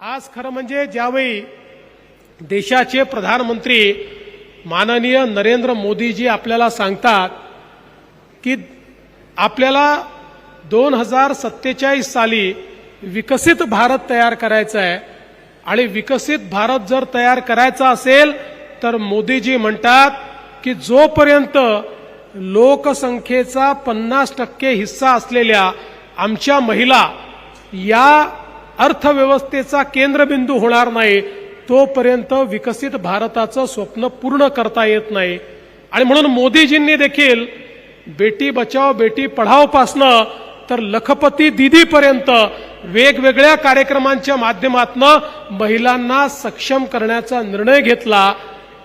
आज खरं म्हणजे ज्यावेळी देशाचे प्रधानमंत्री माननीय नरेंद्र मोदीजी आपल्याला सांगतात की आपल्याला दोन हजार सत्तेचाळीस साली विकसित भारत तयार करायचा आहे. आणि विकसित भारत जर तयार करायचा असेल तर मोदीजी म्हणतात की जोपर्यंत लोकसंख्येचा पन्नास टक्के हिस्सा असलेल्या आमच्या महिला या अर्थव्यवस्थेचा केंद्रबिंदू होणार नाही तोपर्यंत विकसित भारताचं स्वप्न पूर्ण करता येत नाही. आणि म्हणून मोदीजींनी देखील बेटी बचाव बेटी पढावपासनं तर लखपती दिदीपर्यंत वेगवेगळ्या कार्यक्रमांच्या माध्यमातून महिलांना सक्षम करण्याचा निर्णय घेतला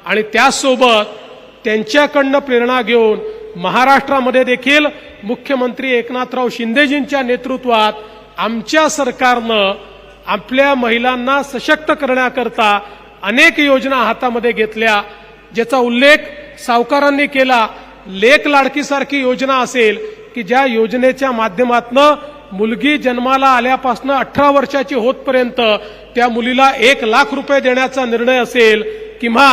आणि त्यासोबत त्यांच्याकडनं प्रेरणा घेऊन महाराष्ट्रामध्ये देखील मुख्यमंत्री एकनाथराव शिंदेजींच्या नेतृत्वात आमच्या सरकारनं आपल्या महिलांना सशक्त करण्याकरता अनेक योजना हातामध्ये घेतल्या ज्याचा उल्लेख सावकारांनी केला. लेख लाडकीसारखी योजना असेल की ज्या योजनेच्या माध्यमातनं मुलगी जन्माला आल्यापासून अठरा वर्षाची होतपर्यंत त्या मुलीला एक लाख रुपये देण्याचा निर्णय असेल किंवा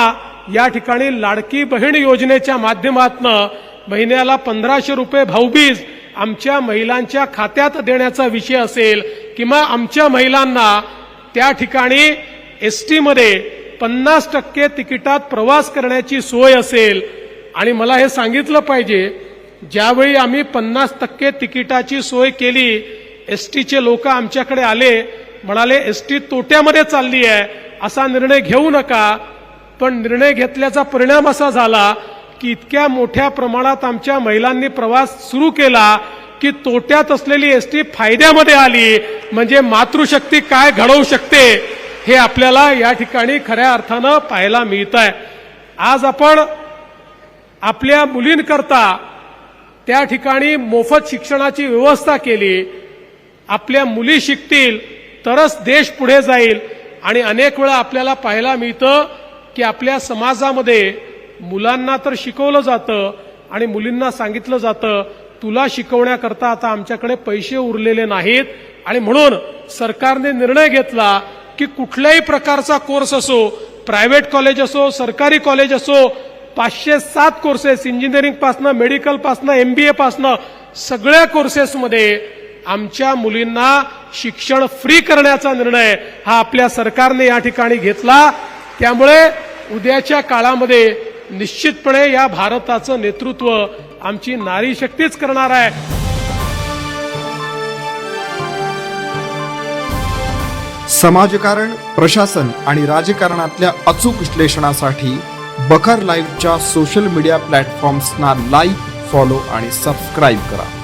या ठिकाणी लाडकी बहीण योजनेच्या माध्यमातनं महिन्याला पंधराशे रुपये भाऊबीज आमच्या महिलांच्या खात्यात देण्याचा विषय असेल किंवा आमच्या महिलांना त्या ठिकाणी एस टीमध्ये पन्नास टक्के तिकिटात प्रवास करण्याची सोय असेल. आणि मला हे सांगितलं पाहिजे ज्यावेळी आम्ही पन्नास टक्के तिकिटाची सोय केली एस टीचे लोक आमच्याकडे आले म्हणाले एस टी तोट्यामध्ये चालली आहे असा निर्णय घेऊ नका. पण निर्णय घेतल्याचा परिणाम असा झाला की इतक्या मोठ्या प्रमाणात आमच्या महिलांनी प्रवास सुरू केला की तोट्यात असलेली एस टी फायद्यामध्ये आली. म्हणजे मातृशक्ती काय घडवू शकते हे आपल्याला या ठिकाणी खऱ्या अर्थानं पाहायला मिळत आहे आज आपण आपल्या मुलींकरता त्या ठिकाणी मोफत शिक्षणाची व्यवस्था केली. आपल्या मुली शिकतील तरच देश पुढे जाईल आणि अनेक वेळा आपल्याला पाहायला मिळतं की आपल्या समाजामध्ये मुलांना तर शिकवलं जातं आणि मुलींना सांगितलं जातं तुला शिकवण्याकरता आता आमच्याकडे पैसे उरलेले नाहीत. आणि म्हणून सरकारने निर्णय घेतला की कुठल्याही प्रकारचा कोर्स असो प्रायव्हेट कॉलेज असो सरकारी कॉलेज असो पाचशे सात कोर्सेस इंजिनिअरिंगपासनं मेडिकलपासनं एम बी एपासनं सगळ्या कोर्सेसमध्ये आमच्या मुलींना शिक्षण फ्री करण्याचा निर्णय हा आपल्या सरकारने या ठिकाणी घेतला. त्यामुळे उद्याच्या काळामध्ये निश्चितपणे या भारताचं नेतृत्व आमची नारी शक्तीच करणार आहे. समाजकारण प्रशासन आणि राजकारणातल्या अचूक विश्लेषणासाठी बखर लाईव्हच्या सोशल मीडिया प्लॅटफॉर्म्सना लाईक फॉलो आणि सबस्क्राईब करा.